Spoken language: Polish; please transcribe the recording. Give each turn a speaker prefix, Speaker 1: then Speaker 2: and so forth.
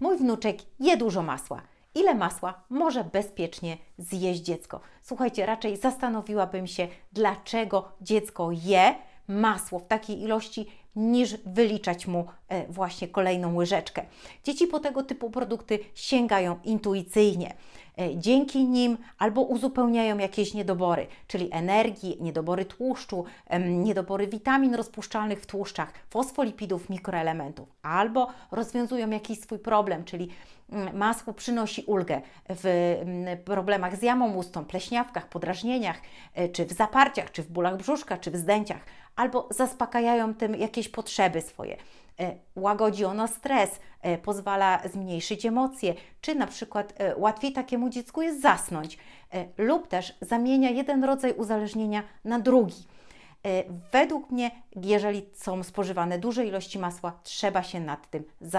Speaker 1: Mój wnuczek je dużo masła. Ile masła może bezpiecznie zjeść dziecko? Słuchajcie, raczej zastanowiłabym się, dlaczego dziecko je masło w takiej ilości, niż wyliczać mu e, właśnie kolejną łyżeczkę. Dzieci po tego typu produkty sięgają intuicyjnie. E, Dzięki nim albo uzupełniają jakieś niedobory, czyli energii, niedobory tłuszczu, niedobory witamin rozpuszczalnych w tłuszczach, fosfolipidów, mikroelementów, albo rozwiązują jakiś swój problem, czyli mm, masło przynosi ulgę w mm, problemach z jamą ustną, pleśniawkach, podrażnieniach, e, czy w zaparciach, czy w bólach brzuszka, czy w zdęciach, albo zaspokajają tym jakieś potrzeby swoje. E, Łagodzi ono stres, e, pozwala zmniejszyć emocje, czy na przykład e, łatwiej takiemu dziecku jest zasnąć, lub też zamienia jeden rodzaj uzależnienia na drugi. Według mnie, jeżeli są spożywane duże ilości masła, trzeba się nad tym zastanowić.